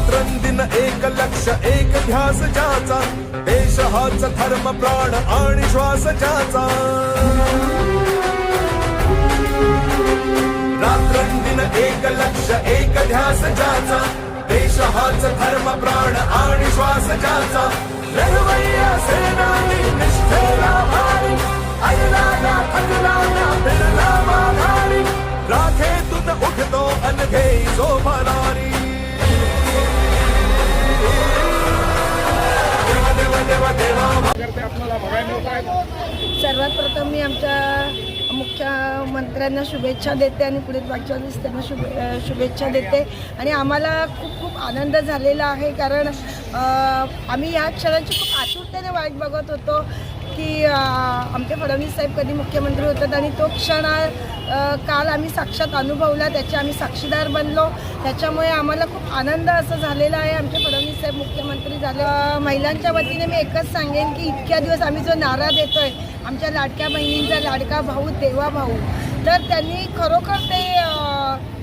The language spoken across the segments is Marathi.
रात्रंदिन एक लक्ष एक ध्यास ज्याचा. देश हाच धर्म प्राण आणि श्वास ज्याचा. रात्रंदिन एक लक्ष एक ध्यास ज्याचा. देश हाच धर्म प्राण आणि श्वास ज्याचा. लढवय्या सेनानी निष्ठेला भारी. अडला ना थकला ना बिरला माधारी राखे तुत उठतो अनघे सोपारी देवा सर्वात प्रथम मी आमच्या मुख्यमंत्र्यांना शुभेच्छा देते आणि पुढील वाटचालीस त्यांना शुभे शुभेच्छा देते. आणि आम्हाला खूप खूप आनंद झालेला आहे कारण आम्ही या क्षणाची खूप आतुरतेने वाईट बघत होतो की आमचे फडणवीस साहेब कधी मुख्यमंत्री होतात आणि तो क्षण काल आम्ही साक्षात अनुभवला त्याचे आम्ही साक्षीदार बनलो. त्याच्यामुळे आम्हाला खूप आनंद असं झालेला आहे. आमचे फडणवीस साहेब मुख्यमंत्री झाले. महिलांच्या वतीने मी एकच सांगेन की इतक्या दिवस आम्ही जो नारा देतोय आमच्या लाडक्या बहिणींचा लाडका भाऊ देवा भाऊ तर त्यांनी खरोखर ते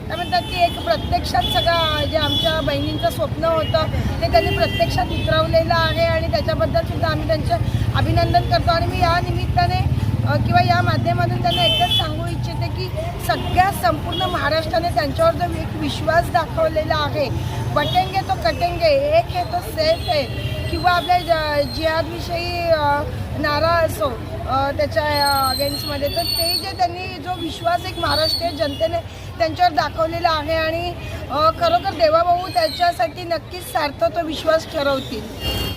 काय म्हणतात की एक प्रत्यक्षात सगळं जे आमच्या बहिणींचं स्वप्न होतं ते त्यांनी प्रत्यक्षात उतरवलेलं आहे आणि त्याच्याबद्दल सुद्धा आम्ही त्यांचं अभिनंदन करतो. आणि मी या निमित्ताने किंवा या माध्यमातून त्यांना एकच सांगू इच्छिते की सगळ्या संपूर्ण महाराष्ट्राने त्यांच्यावर जो एक विश्वास दाखवलेला आहे बटेंगे तो कटेंगे एक आहे तो सेफ आहे किंवा आपल्या ज- जिहादविषयी नारा असो त्याच्या अगेन्स्टमध्ये तर ते जे त्यांनी जो विश्वास एक महाराष्ट्रीय जनतेने त्यांच्यावर दाखवलेला आहे आणि खरोखर देवाभाऊ त्याच्यासाठी नक्कीच सार्थ तो विश्वास ठरवतील.